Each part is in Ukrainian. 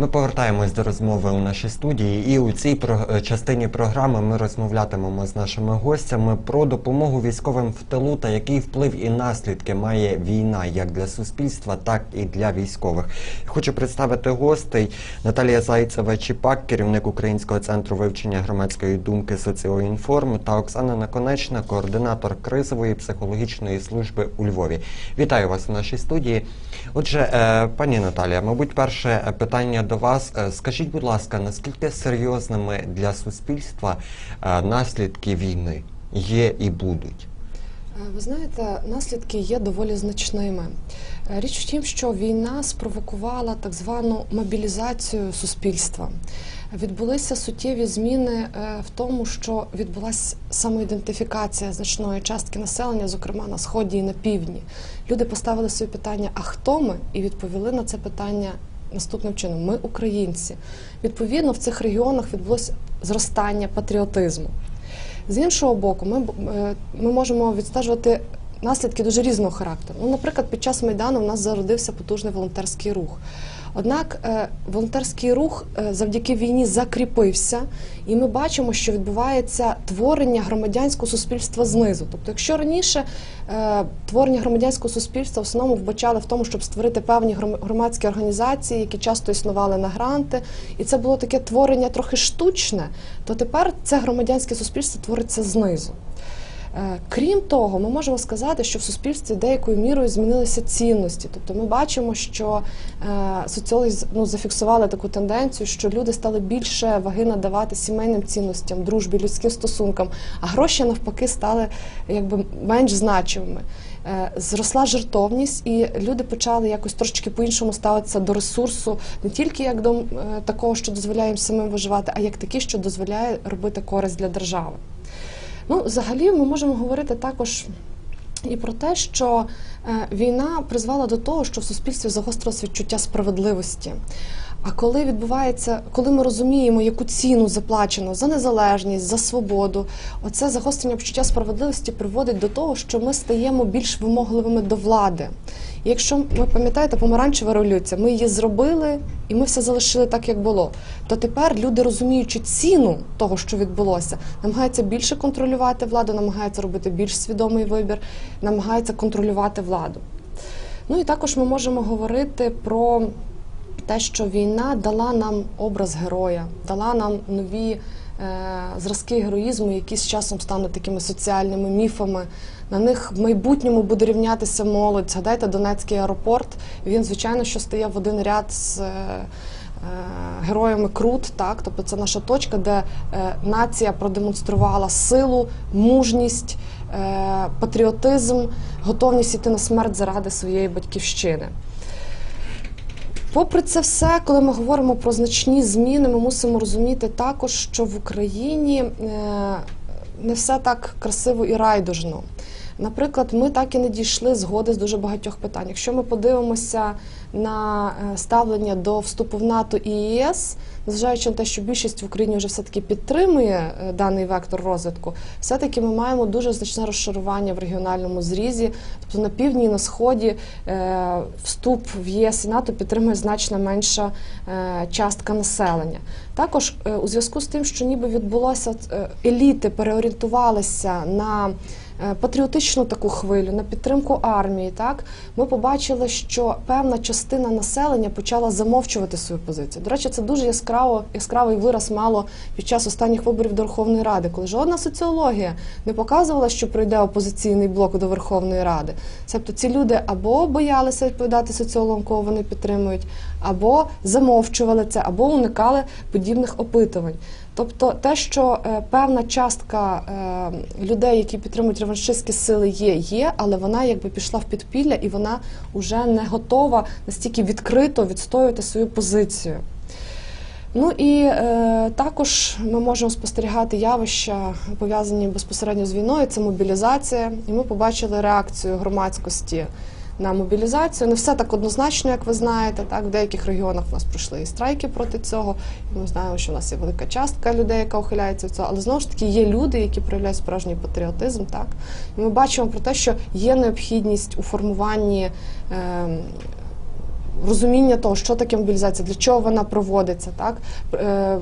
Ми повертаємось до розмови у нашій студії, і у цій про- е, частині програми ми розмовлятимемо з нашими гостями про допомогу військовим в тилу та який вплив і наслідки має війна як для суспільства, так і для військових. Хочу представити гостей Наталія Зайцева Чіпак, керівник Українського центру вивчення громадської думки Соціоінформ та Оксана Наконечна, координатор кризової психологічної служби у Львові. Вітаю вас у нашій студії. Отже, е, пані Наталія, мабуть, перше питання до вас. Е, Скажіть, будь ласка, наскільки серйозними для суспільства е, наслідки війни є і будуть? Е, Ви знаєте, наслідки є доволі значними. Річ в тім, що війна спровокувала так звану мобілізацію суспільства. Відбулися суттєві зміни в тому, що відбулася самоідентифікація значної частки населення, зокрема на сході і на півдні. Люди поставили собі питання: а хто ми? І відповіли на це питання наступним чином: ми українці. Відповідно, в цих регіонах відбулося зростання патріотизму. З іншого боку, ми, е, ми можемо відстежувати наслідки дуже різного характеру. Ну, наприклад, під час Майдану у нас зародився потужний волонтерський рух. Однак е, волонтерський рух е, завдяки війні закріпився, і ми бачимо, що відбувається творення громадянського суспільства знизу. Тобто, якщо раніше е, творення громадянського суспільства в основному вбачали в тому, щоб створити певні громадські організації, які часто існували на гранти, і це було таке творення трохи штучне, то тепер це громадянське суспільство твориться знизу. Е, Крім того, ми можемо сказати, що в суспільстві деякою мірою змінилися цінності. Тобто ми бачимо, що е, соціологи ну, зафіксували таку тенденцію, що люди стали більше ваги надавати сімейним цінностям, дружбі, людським стосункам, а гроші навпаки стали якби менш значимими. Е, Зросла жертовність, і люди почали якось трошечки по-іншому ставитися до ресурсу, не тільки як до такого, що дозволяє їм самим виживати, а як такий, що дозволяє робити користь для держави. Ну, взагалі, ми можемо говорити також і про те, що е, війна призвела до того, що в суспільстві загострилось відчуття справедливості. А коли відбувається, коли ми розуміємо, яку ціну заплачено за незалежність, за свободу, оце загострення почуття справедливості приводить до того, що ми стаємо більш вимогливими до влади. Якщо ви пам'ятаєте, помаранчева революція, ми її зробили і ми все залишили так, як було. То тепер люди, розуміючи ціну того, що відбулося, намагаються більше контролювати владу, намагаються робити більш свідомий вибір, намагаються контролювати владу. Ну і також ми можемо говорити про те, що війна дала нам образ героя, дала нам нові е, зразки героїзму, які з часом стануть такими соціальними міфами. На них в майбутньому буде рівнятися молодь. Згадайте Донецький аеропорт. Він, звичайно, що стає в один ряд з. е, е, Героями Крут, так, тобто це наша точка, де нація продемонструвала силу, мужність, патріотизм, готовність іти на смерть заради своєї батьківщини. Попри це все, коли ми говоримо про значні зміни, ми мусимо розуміти також, що в Україні е, не все так красиво і райдужно. Наприклад, ми так і не дійшли згоди з дуже багатьох питань. Якщо ми подивимося на е, ставлення до вступу в НАТО і ЄС, незважаючи на те, що більшість в Україні вже все таки підтримує е, даний вектор розвитку, все таки ми маємо дуже значне розшарування в регіональному зрізі. Тобто на півдні і на сході е, вступ в ЄС і НАТО підтримує значно менша частка населення. Також у зв'язку з тим, що ніби відбулося еліти переорієнтувалися на патріотичну таку хвилю, на підтримку армії. Так ми побачили, що певна частина населення почала замовчувати свою позицію. До речі, це дуже яскраво яскравий вираз мало під час останніх виборів до Верховної Ради, коли жодна соціологія не показувала, що прийде опозиційний блок до Верховної Ради. Тобто ці люди або боялися відповідати соціологам, кого вони підтримують, або замовчували це, або уникали подібних опитувань. Тобто, те, що е, певна частка е, людей, які підтримують реваншистські сили, є, є, але вона якби пішла в підпілля і вона вже не готова настільки відкрито відстоювати свою позицію. Ну і е, також ми можемо спостерігати явища, пов'язані безпосередньо з війною. Це мобілізація, і ми побачили реакцію громадськості на мобілізацію. Не все так однозначно, як ви знаєте. Так, в деяких регіонах у нас пройшли і страйки проти цього. І ми знаємо, що у нас є велика частка людей, яка ухиляється від цього. Але знову ж таки є люди, які проявляють справжній патріотизм. Так, і ми бачимо про те, що є необхідність у формуванні. Е, розуміння того, що таке мобілізація, для чого вона проводиться, так Е,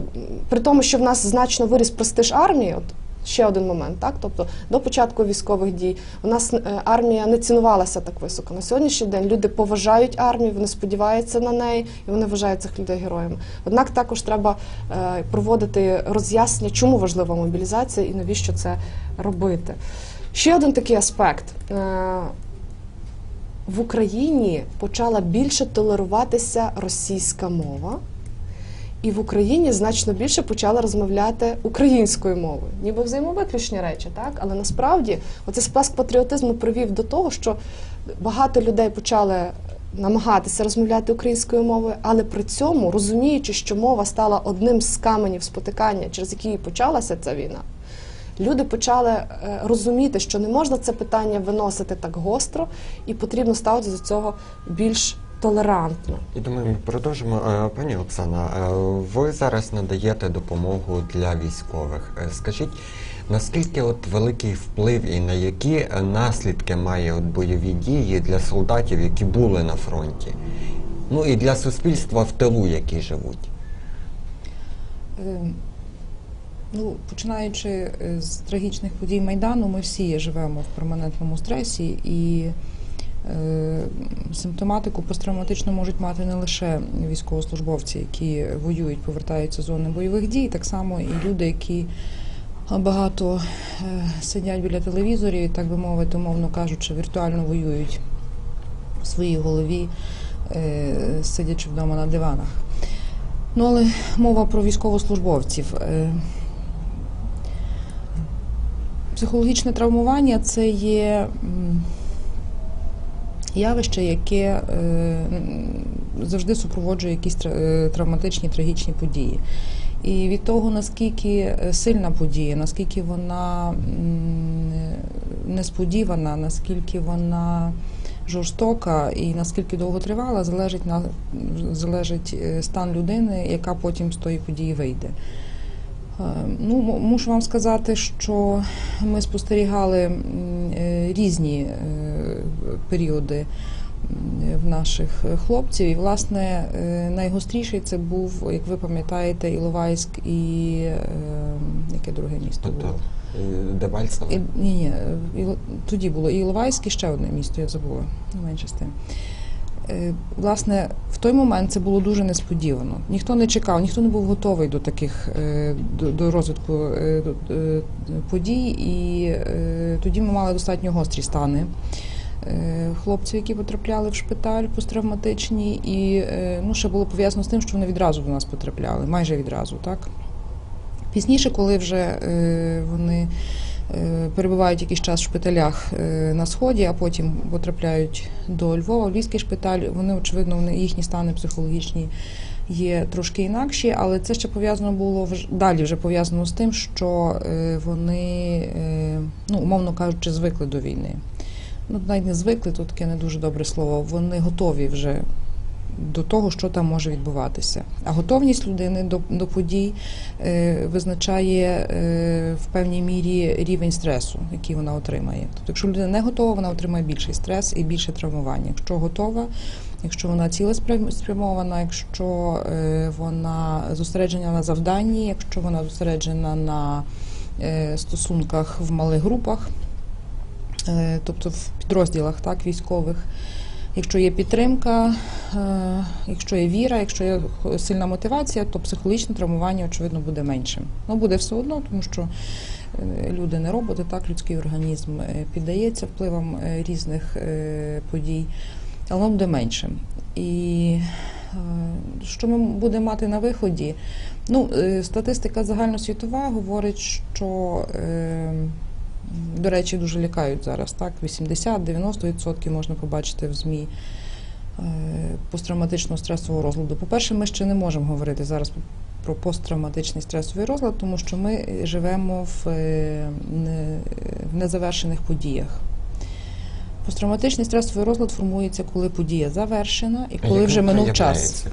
при тому, що в нас значно виріс престиж армії. От ще один момент, так тобто до початку військових дій у нас е, армія не цінувалася так високо. На сьогоднішній день люди поважають армію, вони сподіваються на неї і вони вважають цих людей героями. Однак також треба е, проводити роз'яснення, чому важлива мобілізація і навіщо це робити. Ще один такий аспект. Е, в Україні почала більше толеруватися російська мова, і в Україні значно більше почали розмовляти українською мовою, ніби взаємовиключні речі, так? Але насправді оцей сплеск патріотизму привів до того, що багато людей почали намагатися розмовляти українською мовою, але при цьому розуміючи, що мова стала одним з каменів спотикання, через які і почалася ця війна. Люди почали е, розуміти, що не можна це питання виносити так гостро, і потрібно ставитися до цього більш толерантно. І думаю, ми продовжимо. Е, Пані Оксана, е, ви зараз надаєте допомогу для військових. Е, Скажіть, наскільки от великий вплив і на які наслідки має от бойові дії для солдатів, які були на фронті? Ну і для суспільства в тилу, які живуть? Е, Ну, починаючи з трагічних подій Майдану, ми всі живемо в перманентному стресі, і симптоматику посттравматичну можуть мати не лише військовослужбовці, які воюють, повертаються з зони бойових дій, так само і люди, які багато е, сидять біля телевізорів, так би мовити, умовно кажучи, віртуально воюють в своїй голові, е, сидячи вдома на диванах. Ну, але мова про військовослужбовців. Е, Психологічне травмування це є явище, яке е, завжди супроводжує якісь е, травматичні трагічні події. І від того, наскільки е, сильна подія, наскільки вона несподівана, наскільки вона жорстока і наскільки довго тривала, залежить на залежить стан людини, яка потім з тої події вийде. Е, Ну, мушу вам сказати, що ми спостерігали е, різні е, періоди в наших хлопців. І, власне, найгостріший це був, як ви пам'ятаєте, Іловайськ і яке друге місто Тобто було? Дебальцево? Ні, ні, тоді було і Іловайськ, і ще одне місто, я забула, менше з тим. Е, Власне, в той момент це було дуже несподівано. Ніхто не чекав, ніхто не був готовий до таких е, до, до розвитку е, подій, і тоді ми мали достатньо гострі стани. Хлопців, які потрапляли в шпиталь посттравматичні, і ну, ще було пов'язано з тим, що вони відразу до нас потрапляли, майже відразу, так. Пізніше, коли вже вони перебувають якийсь час в шпиталях е, на сході, а потім потрапляють до Львова, Львівський шпиталь, вони очевидно, їхні стани психологічні є трошки інакші, але це ще пов'язано було далі вже пов'язано з тим, що е, вони, е, ну умовно кажучи, звикли до війни. Ну, навіть не звикли, тут таке не дуже добре слово. Вони готові вже до того, що там може відбуватися. А готовність людини до, до подій е, визначає е, в певній мірі рівень стресу, який вона отримає. Тобто, якщо людина не готова, вона отримає більший стрес і більше травмування. Якщо готова, якщо вона цілеспрямована, якщо е, вона зосереджена на завданні, якщо вона зосереджена на е, стосунках в малих групах, е, тобто в підрозділах так, військових. Якщо є підтримка, е, якщо є віра, якщо є сильна мотивація, то психологічне травмування, очевидно, буде меншим. Ну, буде все одно, тому що е, люди не роботи, так, людський організм е, піддається впливам різних подій, але воно буде меншим. І що ми будемо мати на виході? Ну, статистика загальносвітова говорить, що. До речі, дуже лякають зараз. Так, 80-90% можна побачити в ЗМІ е, посттравматичного стресового розладу. По-перше, ми ще не можемо говорити зараз про посттравматичний стресовий розлад, тому що ми живемо в, е, незавершених подіях. Посттравматичний стресовий розлад формується, коли подія завершена і коли як вже минув час. проявляється?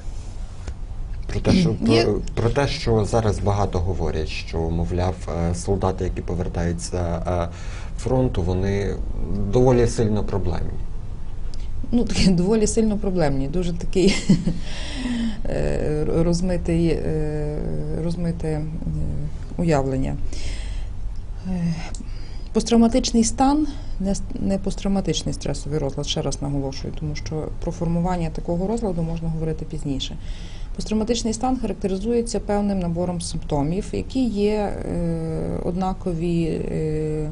Про те, що, про, про те, що зараз багато говорять, що, мовляв, е, солдати, які повертаються е, фронту, вони доволі сильно проблемні. ну, такі доволі сильно проблемні, дуже такий е, розмитий, розмите уявлення. Посттравматичний стан не посттравматичний стресовий розлад, ще раз наголошую, тому що про формування такого розладу можна говорити пізніше. Посттравматичний стан характеризується певним набором симптомів, які є е, однакові е,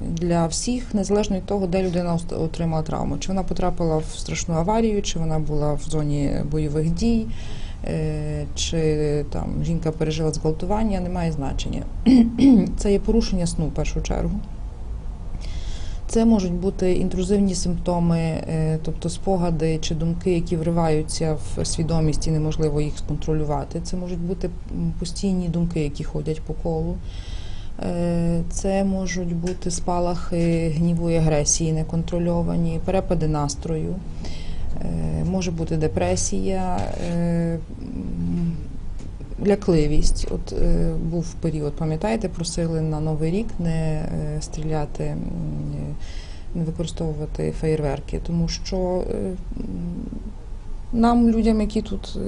для всіх, незалежно від того, де людина отримала травму. Чи вона потрапила в страшну аварію, чи вона була в зоні бойових дій, е, чи там жінка пережила зґвалтування, немає значення. Це є порушення сну в першу чергу. Це можуть бути інтрузивні симптоми, е, тобто спогади чи думки, які вриваються в свідомість і неможливо їх сконтролювати. Це можуть бути постійні думки, які ходять по колу. Е, Це можуть бути спалахи гніву і агресії неконтрольовані, перепади настрою. Е, Може бути депресія, лякливість. От е, був період, пам'ятаєте, просили на Новий рік не е, стріляти, не використовувати феєрверки, тому що е, нам, людям, які тут е,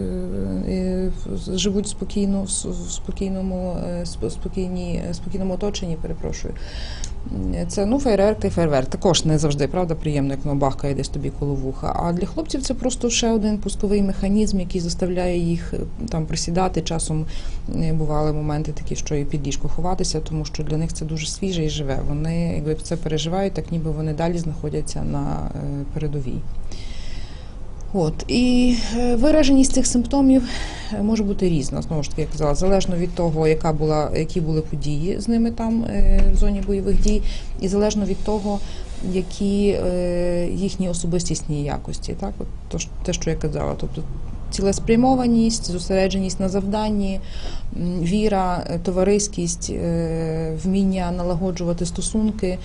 е, живуть спокійно, в спокійному, е, сп- спокійному оточенні, перепрошую. Це ну фейерверк та фейерверк. Також не завжди правда приємно, як воно бахкає десь тобі коло вуха. А для хлопців це просто ще один пусковий механізм, який заставляє їх там присідати. Часом бували моменти такі, що і під ліжко ховатися, тому що для них це дуже свіже і живе. Вони якби це переживають, так ніби вони далі знаходяться на передовій. От і е, вираженість цих симптомів е, може бути різна. Знову ж таки, я казала, залежно від того, яка була, які були події з ними там е, в зоні бойових дій, і залежно від того, які їхні особистісні якості. Так, от то, те, що я казала, тобто цілеспрямованість, зосередженість на завданні, віра, товариськість, вміння налагоджувати стосунки.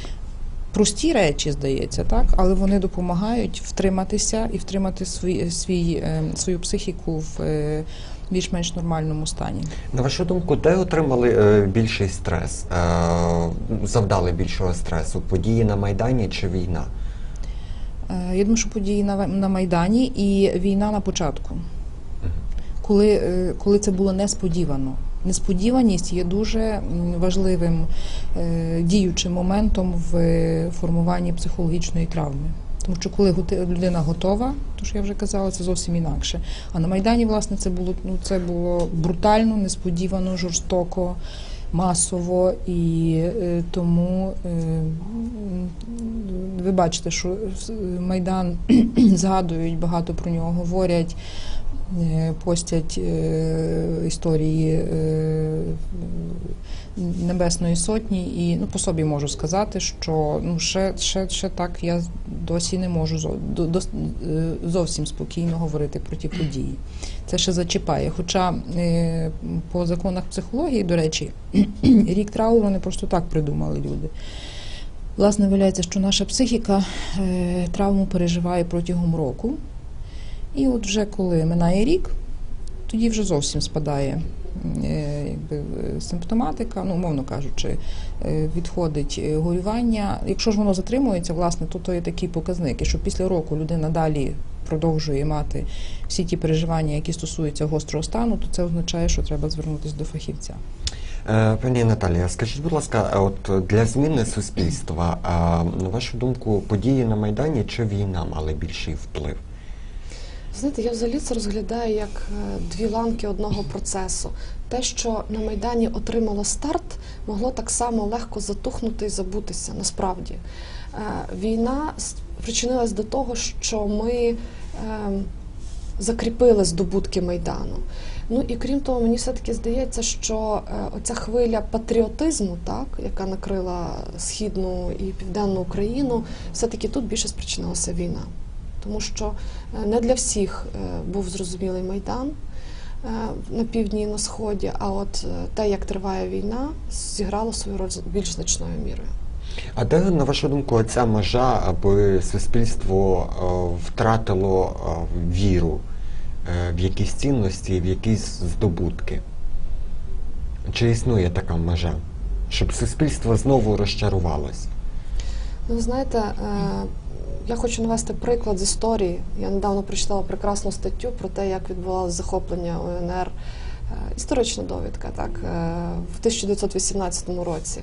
Прості речі, здається, так, але вони допомагають втриматися і втримати свій, свій, е, свою психіку в е, більш-менш нормальному стані. На вашу думку, де отримали е, більший стрес? Завдали більшого стресу? Події на Майдані чи війна? Я думаю, що події на, на Майдані і війна на початку, коли, коли це було несподівано. Несподіваність є дуже важливим е, діючим моментом в е, формуванні психологічної травми. Тому що коли людина готова, то що я вже казала, це зовсім інакше. А на Майдані, власне, це було ну це було брутально, несподівано, жорстоко, масово, і е, тому е, ви бачите, що Майдан згадують багато про нього, говорять, е, постять е, історії е, Небесної Сотні, і ну, по собі можу сказати, що ну, ще, ще, ще так я досі не можу е, зовсім спокійно говорити про ті події. Це ще зачіпає. Хоча е, по законах психології, до речі, рік трауру не просто так придумали люди. Власне, виявляється, що наша психіка е, травму переживає протягом року. І от вже коли минає рік, тоді вже зовсім спадає е, якби, е, симптоматика, ну, умовно кажучи, е, відходить горювання. Якщо ж воно затримується, власне, то, то є такий показник. Що після року людина далі продовжує мати всі ті переживання, які стосуються гострого стану, то це означає, що треба звернутися до фахівця. Пані Наталія, скажіть, будь ласка, от для зміни суспільства, на вашу думку, події на Майдані чи війна мали більший вплив? Знаєте, я взагалі це розглядаю як е, дві ланки одного процесу. Те, що на Майдані отримало старт, могло так само легко затухнути і забутися. Насправді, Е, війна причинилась до того, що ми е, закріпили здобутки Майдану. Ну і крім того, мені все-таки здається, що е, оця хвиля патріотизму, так, яка накрила східну і південну Україну, все-таки тут більше спричинилася війна. Тому що е, не для всіх е, був зрозумілий майдан е, на півдні і на сході. А от те, як триває війна, зіграло свою роль більш значною мірою. А де, на вашу думку, ця межа, аби суспільство втратило віру в якісь цінності, в якісь здобутки? Чи існує така межа? Щоб суспільство знову розчарувалось? Ну, знаєте, я хочу навести приклад з історії. Я недавно прочитала прекрасну статтю про те, як відбувалося захоплення УНР. Е, Історична довідка, так, е, в 1918 році.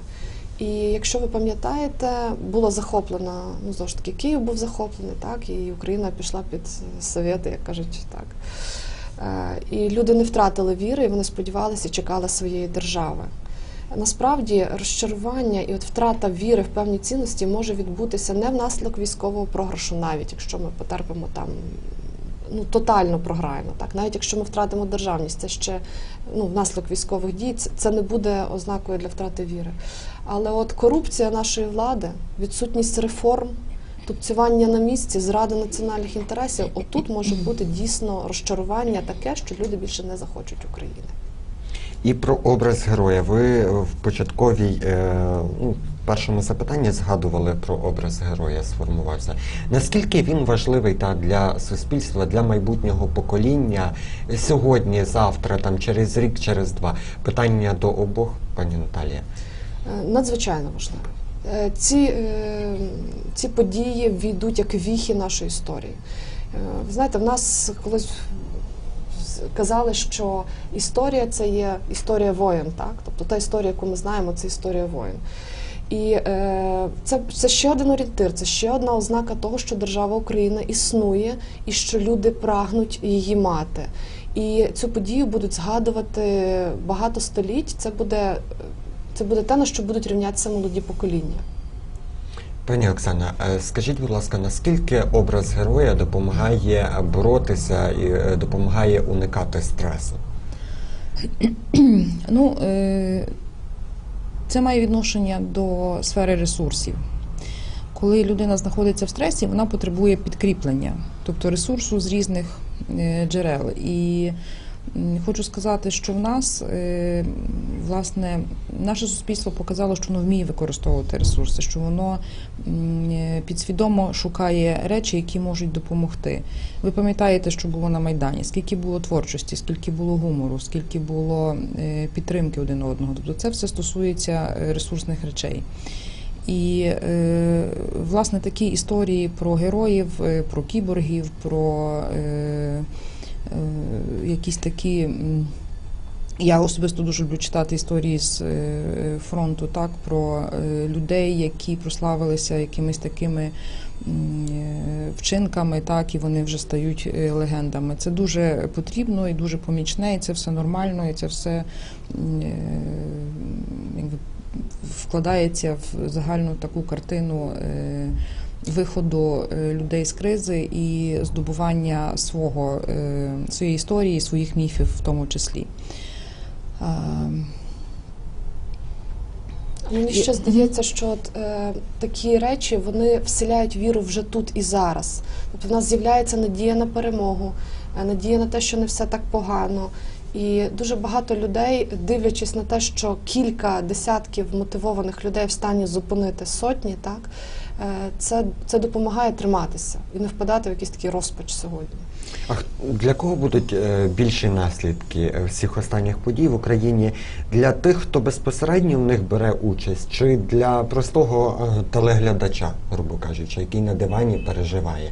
І якщо ви пам'ятаєте, було захоплено, ну знову ж таки, Київ був захоплений, так, і Україна пішла під совєти, як кажуть, так. Е, І люди не втратили віри, і вони сподівалися і чекали своєї держави. Насправді розчарування і от втрата віри в певні цінності може відбутися не внаслідок військового програшу, навіть якщо ми потерпимо там ну тотально програємо. Так, навіть якщо ми втратимо державність, це ще ну внаслідок військових дій, це, не буде ознакою для втрати віри. Але от корупція нашої влади, відсутність реформ. Тупцювання на місці, зрада національних інтересів, отут може бути дійсно розчарування таке, що люди більше не захочуть України. І про образ героя. Ви в початковій е, ну, першому запитанні згадували про образ героя, сформувався. Наскільки він важливий та для суспільства, для майбутнього покоління сьогодні, завтра, там через рік, через два? Питання до обох, пані Наталія. Е, Надзвичайно важливо. Е, Ці, ці події війдуть як віхи нашої історії. Ви знаєте, в нас колись казали, що історія це є історія воєн, так? Тобто та історія, яку ми знаємо, це історія воєн. І е, це, це ще один орієнтир, це ще одна ознака того, що держава Україна існує і що люди прагнуть її мати. І цю подію будуть згадувати багато століть. Це буде, це буде те, на що будуть рівнятися молоді покоління. Пані Оксана, е, скажіть, будь ласка, наскільки образ героя допомагає боротися і е, допомагає уникати стресу? Ну, е, це має відношення до сфери ресурсів. Коли людина знаходиться в стресі, вона потребує підкріплення, тобто ресурсу з різних джерел. І хочу сказати, що в нас е, власне наше суспільство показало, що воно вміє використовувати ресурси, що воно е, підсвідомо шукає речі, які можуть допомогти. Ви пам'ятаєте, що було на Майдані, скільки було творчості, скільки було гумору, скільки було е, підтримки один одного. Тобто це все стосується ресурсних речей. І власне такі історії про героїв, про кіборгів, про якісь такі. Я особисто дуже люблю читати історії з е, фронту, так про е, людей, які прославилися якимись такими е, вчинками, так і вони вже стають е, легендами. Це дуже потрібно і дуже помічне, і це все нормально, і це все е, якби вкладається в загальну таку картину. Виходу е, людей з кризи і здобування свого е, своєї історії, своїх міфів в тому числі. Мені ще здається, що от, е, такі речі вони вселяють віру вже тут і зараз. Тобто в нас з'являється надія на перемогу, е, надія на те, що не все так погано. І дуже багато людей, дивлячись на те, що кілька десятків мотивованих людей в стані зупинити сотні, так це, це допомагає триматися і не впадати в якийсь такий розпач сьогодні. А для кого будуть е, більші наслідки е, всіх останніх подій в Україні? Для тих, хто безпосередньо в них бере участь, чи для простого е, телеглядача, грубо кажучи, який на дивані переживає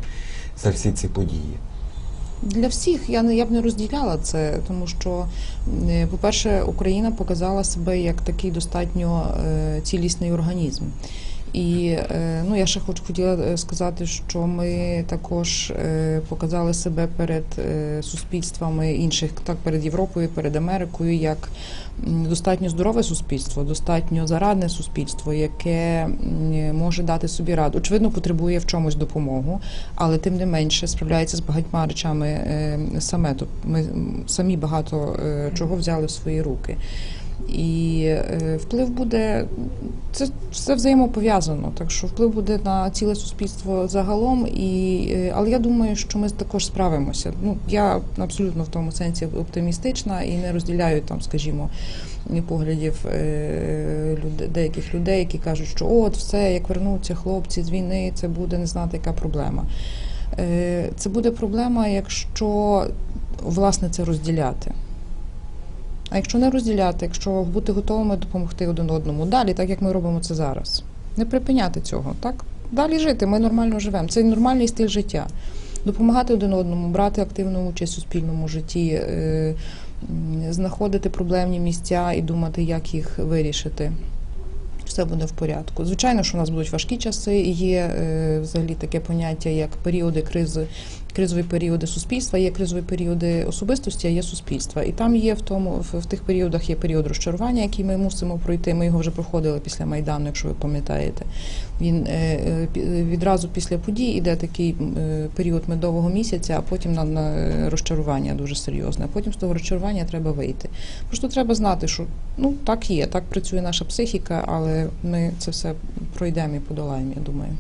за всі ці події? Для всіх я не я б не розділяла це, тому що, е, по-перше, Україна показала себе як такий достатньо е, цілісний організм. І е, ну я ще хоч хотіла е, сказати, що ми також е, показали себе перед суспільствами інших, так перед Європою, перед Америкою, як достатньо здорове суспільство, достатньо зарадне суспільство, яке може дати собі раду. Очевидно, потребує в чомусь допомогу, але тим не менше справляється з багатьма речами саме. Тобто ми самі багато чого взяли в свої руки. І е, вплив буде це все взаємопов'язано. Так що вплив буде на ціле суспільство загалом. І е, але я думаю, що ми також справимося. Ну я абсолютно в тому сенсі оптимістична і не розділяю там, скажімо, поглядів е, люде- деяких людей, які кажуть, що от все, як вернуться хлопці з війни, це буде не знати, яка проблема. Це буде проблема, якщо власне це розділяти. А якщо не розділяти, якщо бути готовими допомогти один одному далі, так як ми робимо це зараз, не припиняти цього, так? далі жити. Ми нормально живемо. Це нормальний стиль життя. Допомагати один одному, брати активну участь у суспільному житті, е, знаходити проблемні місця і думати, як їх вирішити. Все буде в порядку. Звичайно, що у нас будуть важкі часи, є е, взагалі таке поняття, як періоди кризи, кризові періоди суспільства, є кризові періоди особистості, а є суспільства. І там є в тому, в, тих періодах є період розчарування, який ми мусимо пройти. Ми його вже проходили після майдану, якщо ви пам'ятаєте. Він е, е, відразу після подій іде такий е, період медового місяця, а потім на, розчарування дуже серйозне. А потім з того розчарування треба вийти. Просто треба знати, що ну так є, так працює наша психіка, але ми це все пройдемо і подолаємо, я думаю.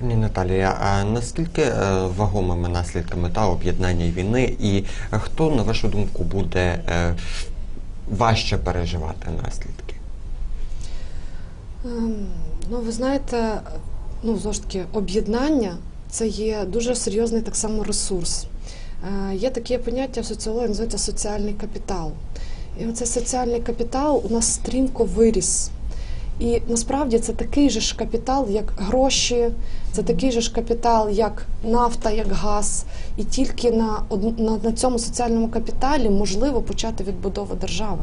Пані Наталія, а наскільки е, вагомими наслідками та об'єднання війни, і хто, на вашу думку, буде е, важче переживати наслідки? Ем, Ну, ви знаєте, ну знову ж таки, об'єднання це є дуже серйозний так само ресурс. Е, Є таке поняття в соціології, називається соціальний капітал. І оцей соціальний капітал у нас стрімко виріс. І насправді це такий же ж капітал, як гроші, це такий же ж капітал, як нафта, як газ. І тільки на, на, на цьому соціальному капіталі можливо почати відбудову держави.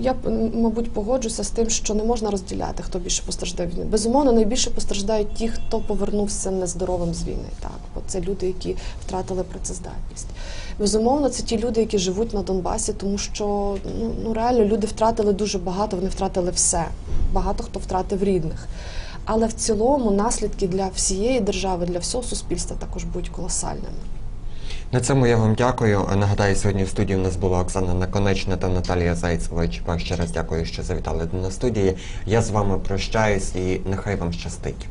Я мабуть погоджуся з тим, що не можна розділяти, хто більше постраждає війни. Безумовно, найбільше постраждають ті, хто повернувся нездоровим з війни. Так, бо це люди, які втратили працездатність. Безумовно, це ті люди, які живуть на Донбасі, тому що ну, ну реально люди втратили дуже багато, вони втратили все. Багато хто втратив рідних. Але в цілому наслідки для всієї держави, для всього суспільства також будуть колосальними. На цьому я вам дякую. Нагадаю, сьогодні в студії у нас була Оксана Наконечна та Наталія Зайцева. Вам ще раз дякую, що завітали до нас студії. Я з вами прощаюсь і нехай вам щастить.